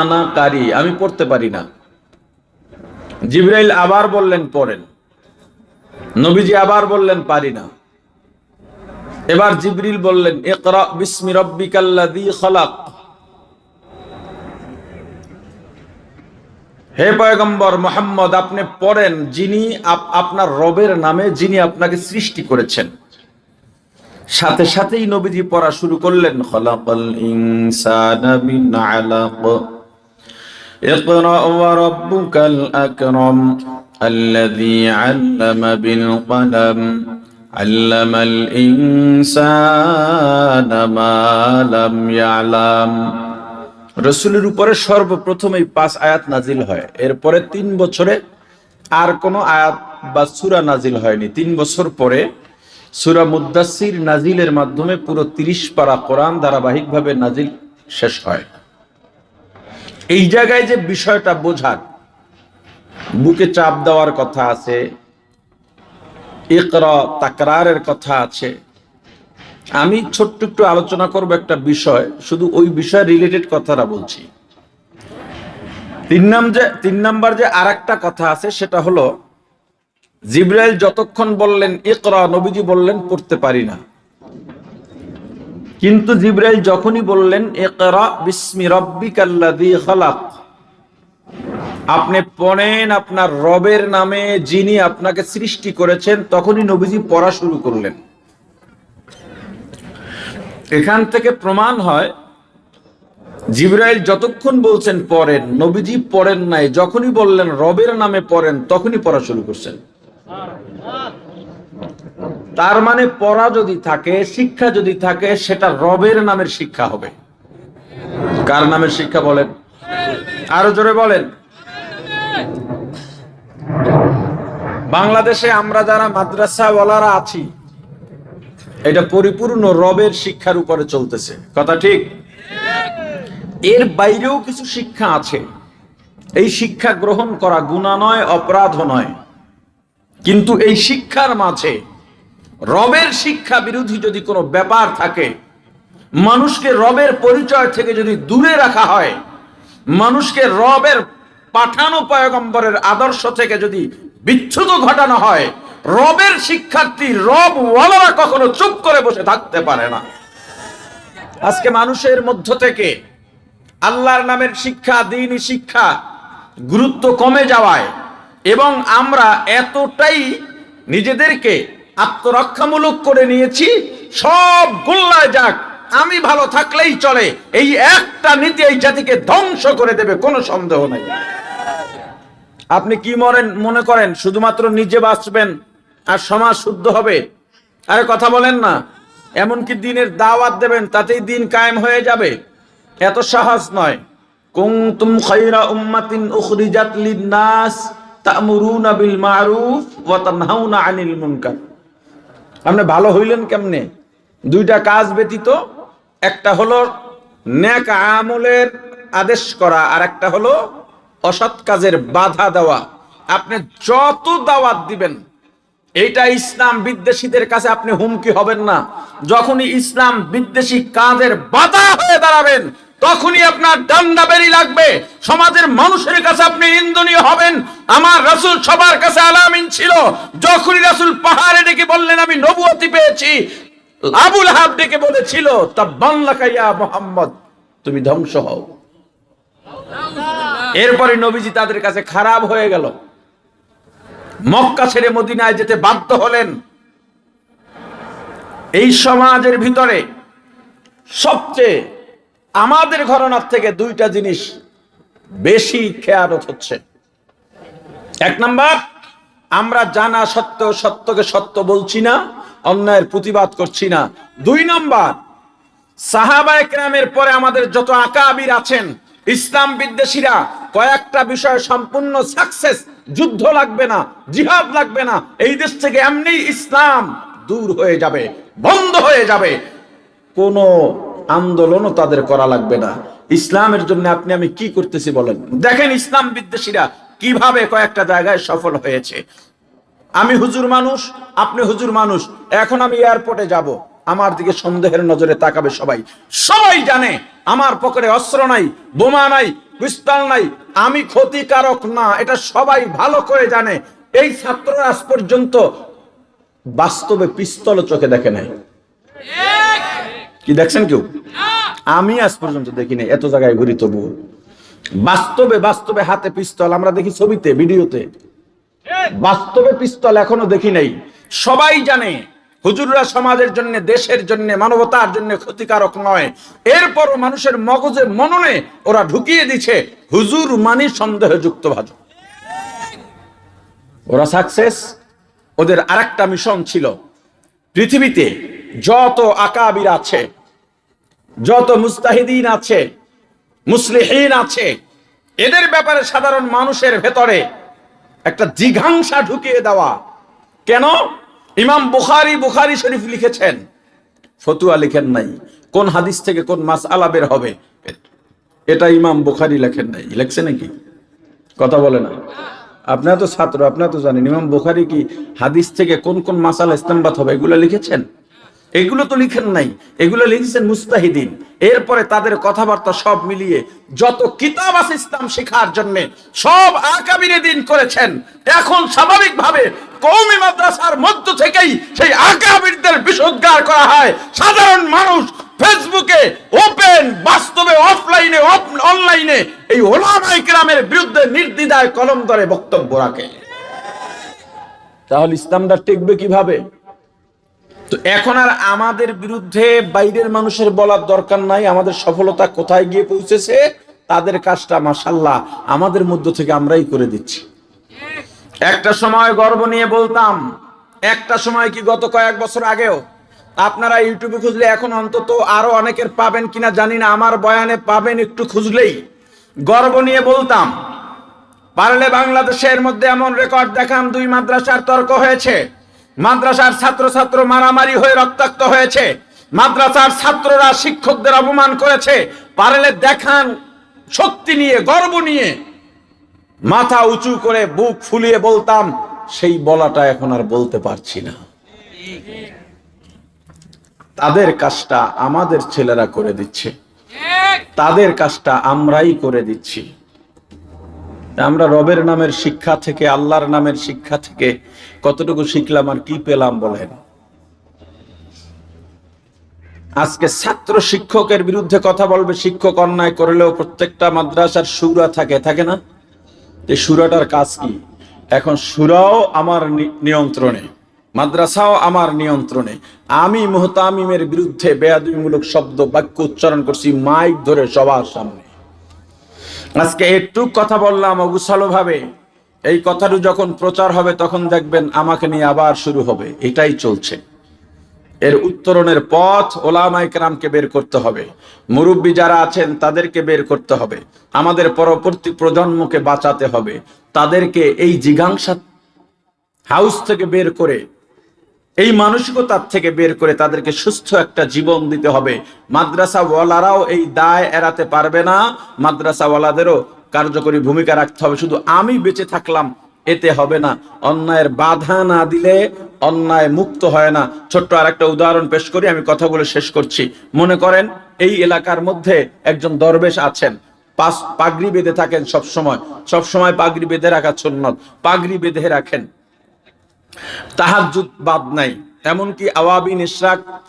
আনা কারি আমি পড়তে পারি না। জিব্রাইল আবার বললেন, পড়েন। নবীজি আবার বললেন, পারি না। এবার জিবরিল বললেন হে পয়গম্বর মোহাম্মদ, আপনি পড়েন যিনি আপনার রবের নামে যিনি আপনাকে সৃষ্টি করেছেন। সাথে সাথেই নবীজি পড়া শুরু করলেন, খলাকাল اقرأ وربك الأكرم الذي علم بالقلم علم الإنسان ما لم يعلم রসুলের উপরে সর্বপ্রথম এই পাঁচ আয়াত নাজিল হয় এরপরে তিন বছরে আর কোনো আয়াত বা সুরা নাজিল হয়নি তিন বছর পরে সুরা মুদাসির নাজিলের মাধ্যমে পুরো তিরিশ পারা কোরআন ধারাবাহিকভাবে নাজিল শেষ হয় এই জায়গায় যে বিষয়টা বোঝার, বুকে চাপ দেওয়ার কথা আছে, ইকরা, তাকরারের কথা আছে। আমি ছোট্ট একটু আলোচনা করব একটা বিষয়, শুধু ওই বিষয় রিলেটেড কথাটা বলছি। তিন যে, তিন নাম্বার যে আরেকটা কথা আছে, সেটা হলো, জিব্রাইল যতক্ষণ বললেন ইকরা, নবীজি বললেন পড়তে পারি না। কিন্তু জিব্রাইল যখনই বললেন বিসমি আপনি পড়েন আপনার রবের নামে যিনি আপনাকে সৃষ্টি করেছেন, তখনই নবীজি পড়া শুরু করলেন। এখান থেকে প্রমাণ হয়, জিব্রাইল যতক্ষণ বলছেন পড়েন, নবীজি পড়েন নাই, যখনই বললেন রবের নামে পড়েন, তখনই পড়া শুরু করছেন। তার মানে পড়া যদি থাকে, শিক্ষা যদি থাকে, সেটা রবের নামের শিক্ষা হবে। কার নামের শিক্ষা বলেন? আরও জোরে বলেন। বাংলাদেশে আমরা যারা মাদ্রাসাওয়ালারা আছি, এটা পরিপূর্ণ রবের শিক্ষার উপরে চলতেছে। কথা ঠিক? এর বাইরেও কিছু শিক্ষা আছে। এই শিক্ষা গ্রহণ করা গুণা নয় অপরাধ নয়। কিন্তু এই শিক্ষার মাঝে রবের শিক্ষা বিরোধী যদি কোনো ব্যাপার থাকে, মানুষকে রবের পরিচয় থেকে যদি দূরে রাখা হয়, মানুষকে রবের পাঠানো পয়গম্বরের আদর্শ থেকে যদি বিচ্ছুত ঘটানো হয়, রবের শিক্ষার্থী রব ওয়ালারা কখনো চুপ করে বসে থাকতে পারে না। আজকে মানুষের মধ্য থেকে আল্লাহর নামের শিক্ষা, দিনই শিক্ষা গুরুত্ব কমে যাওয়ায় এবং আমরা এতটাই নিজেদেরকে আত্মরক্ষামূলক করে নিয়েছি। সব গোল্লায় যাক। আমি ভালো থাকলেই চলে। এই একটা নীতি এই জাতিকে ধ্বংস করে দেবে, কোনো সন্দেহ নাই। আপনি কি মরেন মনে করেন, শুধুমাত্র নিজে বাঁচবেন আর সমাজ শুদ্ধ হবে? আরে কথা বলেন না। এমনকি দিনের দাওয়াত দেবেন, তাতেই দিন কায়েম হয়ে যাবে। এত সাহস নয়। কুনতুম খায়রা উম্মাতিন উখরিজাত লিন-নাস তা'মুরুনা বিল মা'রুফ ওয়া তানহাউনা আনিল মুনকার। আপনি ভালো হইলেন কেমনে? দুইটা কাজ ব্যতীত একটা হলো নেক আমলের আদেশ করা, আর একটা হলো অসৎ কাজের বাধা দেওয়া। আপনি যত দাওয়াত দিবেন, এইটা ইসলাম বিদ্বেষীদের কাছে আপনি হুমকি হবেন না। যখনই ইসলাম বিদ্বেষী কাজের বাধা হয়ে দাঁড়াবেন তখনই আপনার ডান্ডা বেরি লাগবে। সমাজের মানুষের কাছে আপনি নিন্দনীয় হবেন। আমার রাসূল সবার কাছে আলামিন ছিল। যখনই রাসূল পাহাড়ে ডেকে বললেন, আমি নবুয়তি পেয়েছি। আবুল হাব ডেকে বলেছিল তাব্বাল্লাকাইয়া মোহাম্মদ, তুমি ধ্বংস হও। এরপরে নবীজি তাদের কাছে খারাপ হয়ে গেল। মক্কা ছেড়ে মদিনায় যেতে বাধ্য হলেন। এই সমাজের ভিতরে সবচেয়ে আমাদের ঘরনার থেকে দুইটা জিনিস বেশি খেয়ালত হচ্ছে। এক নাম্বার, আমরা জানা সত্ত্বেও সত্যকে সত্য বলছি না, অন্যায়ের প্রতিবাদ করছি না। দুই নাম্বার, সাহাবা একরামের পরে আমাদের যত আকাবির আছেন, ইসলাম বিদ্বেষীরা, কয়েকটা বিষয় সম্পূর্ণ সাকসেস, যুদ্ধ লাগবে না, জিহাদ লাগবে না, এই দেশ থেকে এমনি ইসলাম দূর হয়ে যাবে, বন্ধ হয়ে যাবে। কোনো আন্দোলনও তাদের করা লাগবে না। ইসলামের জন্য আপনি, আমি কি করতেছি বলেন? দেখেন ইসলাম বিদ্বেষীরা কীভাবে কয়েকটা জায়গায় সফল হয়েছে। আমি হুজুর মানুষ, আপনি হুজুর মানুষ, এখন আমি এয়ারপোর্টে যাব। আমার দিকে সন্দেহের নজরে তাকাবে সবাই। সবাই জানে আমার পকেটে অস্ত্র নাই, বোমা নাই, পিস্তল নাই, আমি ক্ষতিকারক না, এটা সবাই ভালো করে জানে। এই ছাত্ররা আজ পর্যন্ত বাস্তবে পিস্তল চোখে দেখে নাই। কি দেখছেন কেউ? আমি আজ পর্যন্ত দেখি নাই এত জায়গায় ঘুরি তবু বাস্তবে বাস্তবে হাতে পিস্তল, আমরা দেখি ছবিতে, ভিডিওতে। বাস্তবে পিস্তল এখনও দেখি নাই। সবাই জানে, হুজুররা সমাজের জন্য, দেশের জন্য, মানবতার জন্য ক্ষতিকারক নয়। এরপরও মানুষের মগজে, মননে ওরা ঢুকিয়ে দিছে, হুজুর মানি সন্দেহযুক্ত ভাজক ওরা সাকসেস ওদের আরেকটা মিশন ছিল, পৃথিবীতে যত আকাবির আছে যত মুস্তাহিদিন আছে, মুসলিহীন আছে, এদের ব্যাপারে সাধারণ মানুষের ভেতরে একটা জিঘাংসা ঢুকিয়ে দেওয়া। কেন? ইমাম বুখারি বুখারি শরীফ লিখেছেন। ফতুয়া লিখেন নাই। কোন হাদিস থেকে কোন মাস আলা বের হবে? এটা ইমাম বুখারি লেখেন নাই। লেখছে নাকি? কথা বলে না। আপনারা তো ছাত্র, আপনারা তো জানেন, ইমাম বুখারি কি হাদিস থেকে কোন কোন মাসালা ইস্তেমবাত হবে? এগুলো লিখেছেন? এগুলো তো লিখেন নাই, এগুলো লিখেছেন মুস্তাহিদিন। এরপরে তাদের কথাবার্তা সব মিলিয়ে যত কিতাব আছে ইসলাম শেখার জন্য সব আকাবিরে দিন করেছেন। এখন স্বাভাবিকভাবে কৌমি মাদ্রাসার মধ্য থেকেই সেই আকাবিরদের বিসর্গার করা হয়। সাধারণ মানুষ ফেসবুকে ওপেন, বাস্তবে অফলাইনে অনলাইনে এই ওলামাই গ্রামের বিরুদ্ধে নির্দ্বিধায় কলম ধরে বক্তব্য রাখে। তাহলে ইসলামটা টিকবে কীভাবে? তো এখন আর আমাদের বিরুদ্ধে বাইরের মানুষের বলার দরকার নাই, আমাদের সফলতা কোথায় গিয়ে পৌঁছেছে, তাদের কাজটা মাসাল্লাহ আমাদের মধ্য থেকে আমরাই করে দিচ্ছি। একটা সময় গর্ব নিয়ে বলতাম, একটা সময় কি গত কয়েক বছর আগেও? আপনারা ইউটিউবে খুঁজলে এখন অন্তত আরও অনেকের পাবেন কিনা জানি না, আমার বয়ানে পাবেন একটু খুঁজলেই। গর্ব নিয়ে বলতাম, পারলে বাংলাদেশের মধ্যে এমন রেকর্ড দেখাম দুই মাদ্রাসার তর্ক হয়েছে। মাদ্রাসার ছাত্রছাত্র মারামারি হয়ে রক্তাক্ত হয়েছে। মাদ্রাসার ছাত্ররা শিক্ষকদের অপমান করেছে। পারলে দেখান, শক্তি নিয়ে, গর্ব নিয়ে। মাথা উঁচু করে বুক ফুলিয়ে বলতাম, সেই বলাটা এখন আর বলতে পারছি না। তাদের কাজটা আমাদের ছেলেরা করে দিচ্ছে। তাদের কাজটা আমরাই করে দিচ্ছি। আমরা রবের নামের শিক্ষা থেকে, আল্লাহর নামের শিক্ষা থেকে কতটুকু শিখলাম আর কি পেলাম বলেন? আজকে ছাত্র শিক্ষকের বিরুদ্ধে কথা বলবে, শিক্ষক অন্যায় করলেও প্রত্যেকটা মাদ্রাসার সুরা থাকে থাকে না? এই সুরাটার কাজ কি? এখন সুরাও আমার নিয়ন্ত্রণে, মাদ্রাসাও আমার নিয়ন্ত্রণে। আমি মোহতামিমের বিরুদ্ধে বেয়াদবিমূলক শব্দ বাক্য উচ্চারণ করছি, মাইক ধরে সবার সামনে। আজকে একটু কথা বললাম অগুছালো ভাবে এই কথাটা যখন প্রচার হবে, তখন দেখবেন আমাকে নিয়ে আবার শুরু হবে। এটাই চলছে। এর উত্তরণের পথ ওলামাই কেরামকে বের করতে হবে। মুরব্বী যারা আছেন, তাদেরকে বের করতে হবে। আমাদের পরবর্তী প্রজন্মকে বাঁচাতে হবে। তাদেরকে এই জিজ্ঞাসা হাউস থেকে বের করে, এই মানসিকতার থেকে বের করে তাদেরকে সুস্থ একটা জীবন দিতে হবে। মাদ্রাসা ওয়ালারাও এই দায় এড়াতে পারবে না। মাদ্রাসা ওয়ালাদেরও কার্যকরী ভূমিকা রাখতে হবে। শুধু আমি বেঁচে থাকলাম, এতে হবে না। অন্যায়ের বাধা না দিলে অন্যায় মুক্ত হয় না। ছোট্ট আর একটা উদাহরণ পেশ করি, আমি কথাগুলো শেষ করছি। মনে করেন, এই এলাকার মধ্যে একজন দরবেশ আছেন। পাস, পাগড়ি বেঁধে থাকেন সব সময় সব সময় পাগড়ি বেঁধে রাখা সুন্নত। পাগড়ি বেঁধে রাখেন। তাহাজ্জুদ বাদ নাই। এমনকি আওয়াবিন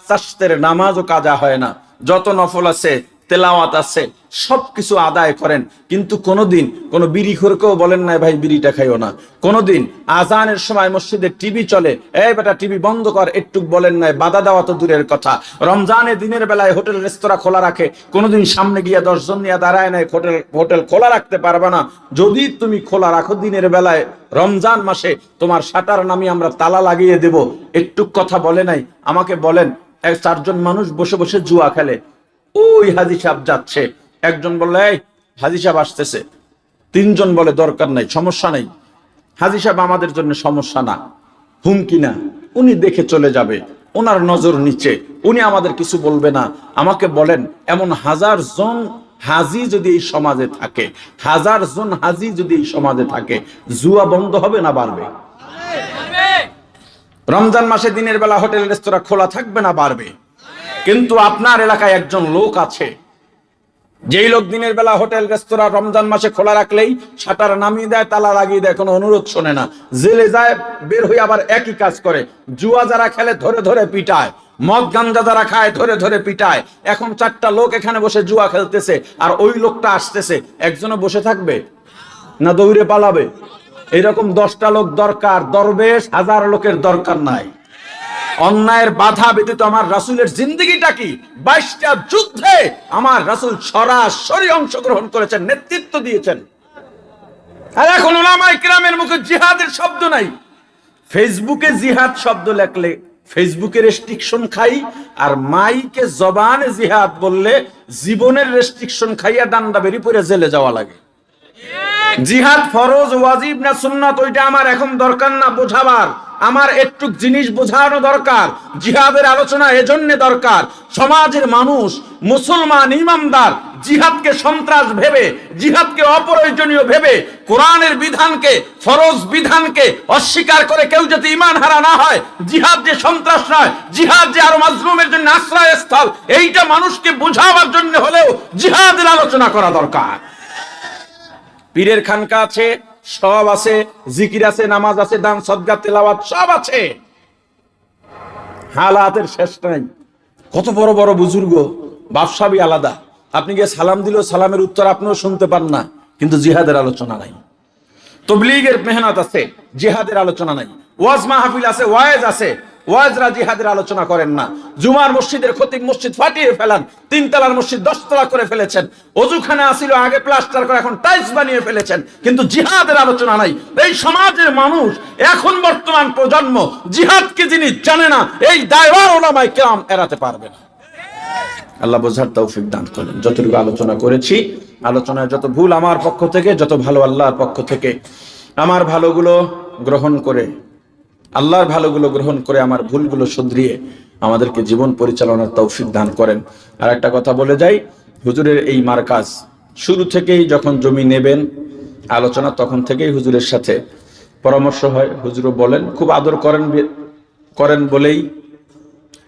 চাষতের নামাজও কাজা হয় না। যত নফল আছে তেলাওয়াত আছে, সবকিছু আদায় করেন। কিন্তু কোনোদিন কোনো বিড়ি খোরকেও বলেন না ভাই, বিড়িটা খাইও না। কোনোদিন আজানের সময় মসজিদে টিভি চলে, এই বেটা, টিভি বন্ধ কর। একটু বলেন নাই, বাধা দেওয়া তো দূরের কথা। রমজানে দিনের বেলায় হোটেল, রেস্তোরাঁ খোলা রাখে, কোনোদিন সামনে গিয়ে দশজন নিয়ে দাঁড়ায় নাই, হোটেল হোটেল খোলা রাখতে পারবে না। যদি তুমি খোলা রাখো দিনের বেলায়, রমজান মাসে তোমার শাটার নামি আমরা তালা লাগিয়ে দেব। একটু কথা বলে নাই, আমাকে বলেন, এক চারজন মানুষ বসে বসে জুয়া খেলে। ওই হাজি সাহেব যাচ্ছে। একজন বললে এই হাজি সাহেব আসতেছে। তিনজন বলে দরকার নাই সমস্যা নেই। হাজি সাহেব আমাদের জন্য সমস্যা না হুমকি না। উনি দেখে চলে যাবে ওনার নজর নিচে। উনি আমাদের কিছু বলবে না। আমাকে বলেন এমন হাজার জন হাজি যদি এই সমাজে থাকে হাজার জন হাজি যদি এই সমাজে থাকে জুয়া বন্ধ হবে না বাড়বে। রমজান মাসে দিনের বেলা হোটেল রেস্তোরাঁ খোলা থাকবে না বাড়বে? কিন্তু আপনার এলাকায় একজন লোক আছে। যেই লোক দিনের বেলা হোটেল, রেস্তোরাঁ রমজান মাসে খোলা রাখলেই শাটার নামিয়ে দেয়, তালা লাগিয়ে দেয়, কোনো অনুরোধ শোনে না। জেলে যায়, বের হয়ে আবার একই কাজ করে। জুয়া যারা খেলে ধরে ধরে পিটায়, মদ গাঞ্জা যারা খায় ধরে ধরে পিটায়। এখন চারটা লোক এখানে বসে জুয়া খেলতেছে আর ওই লোকটা আসতেছে। একজনও বসে থাকবে না দৌড়ে পালাবে? এরকম দশটা লোক দরকার, দরবেশ হাজার লোকের দরকার নাই। অন্যায়ের বাধা ব্যতীত আমার রাসুলের জিন্দগিটা কি? বাইশটা যুদ্ধে আমার রাসুল সরাসরি অংশগ্রহণ করেছেন, নেতৃত্ব দিয়েছেন। আর এখন ওলামাই মুখে জিহাদের শব্দ নাই। ফেসবুকে জিহাদ শব্দ লেখলে ফেসবুকে রেস্ট্রিকশন খাই, আর মাইকে জবানে জিহাদ বললে জীবনের রেস্ট্রিকশন খাইয়া ডান্ডা বেরি পরে জেলে যাওয়া লাগে। জিহাদ ফরজ, ওয়াজিব না সুন্নাত, ওইটা আমার এখন দরকার না বোঝাবার। আমার একটু জিনিস বোঝানো দরকার, জিহাদের আলোচনা এজন্য দরকার। সমাজের মানুষ, মুসলমান ইমামদার, জিহাদকে সন্ত্রাস ভেবে, জিহাদকে অপ্রয়োজনীয় ভেবে, কোরআনের বিধানকে, ফরজ বিধানকে অস্বীকার করে কেউ যাতে ইমান হারা না হয়, জিহাদ যে সন্ত্রাস নয়, জিহাদ যে আরও মাজলুমের জন্য আশ্রয়স্থল, এইটা মানুষকে বোঝাবার জন্য হলেও জিহাদের আলোচনা করা দরকার। পীরের খানকা আছে সব আছে, জিকির আছে, নামাজ আছে, দান সদগা তেলাওয়াত, সব আছে। হালাতের শেষ নাই। কত বড় বড় বুজুর্গ বাদশাবি আলাদা। আপনি গিয়ে সালাম দিলেও সালামের উত্তর আপনিও শুনতে পান না, কিন্তু জিহাদের আলোচনা নাই। তবলিগের মেহনত আছে, জিহাদের আলোচনা নাই। ওয়াজ মাহফিল আছে ওয়াজ আছে ওয়াজরা জিহাদের আলোচনা করেন না। জুমার মসজিদের খতিব মসজিদ ফাটিয়ে ফেলান। তিন তিনতলার মসজিদ দশতলা করে ফেলেছেন। অজুখানে আসিল, আগে প্লাস্টার করে এখন টাইলস বানিয়ে ফেলেছেন। কিন্তু জিহাদের আলোচনা নাই। এই সমাজের মানুষ এখন বর্তমান প্রজন্ম জিহাদকে যিনি জানে না, এই দায়বার ওলামাই কেরাম এড়াতে পারবে না। আল্লাহ বোঝার তৌফিক দান করেন। যতটুকু আলোচনা করেছি, আলোচনায় যত ভুল আমার পক্ষ থেকে, যত ভালো আল্লাহর পক্ষ থেকে, আমার ভালোগুলো গ্রহণ করে আল্লাহর ভালোগুলো গ্রহণ করে আমার ভুলগুলো শুধরিয়ে আমাদেরকে জীবন পরিচালনার তৌফিক দান করেন। আর একটা কথা বলে যাই, হুজুরের এই মার্কাজ শুরু থেকেই যখন জমি নেবেন, আলোচনা তখন থেকেই হুজুরের সাথে পরামর্শ হয়। হুজুরও বলেন, খুব আদর করেন করেন বলেই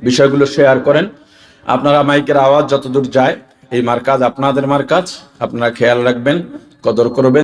বিষয়গুলো শেয়ার করেন। আপনারা মাইকের আওয়াজ যতদূর যায়, এই মার্কাজ আপনাদের মার্কাজ, আপনারা খেয়াল রাখবেন, কদর করবেন।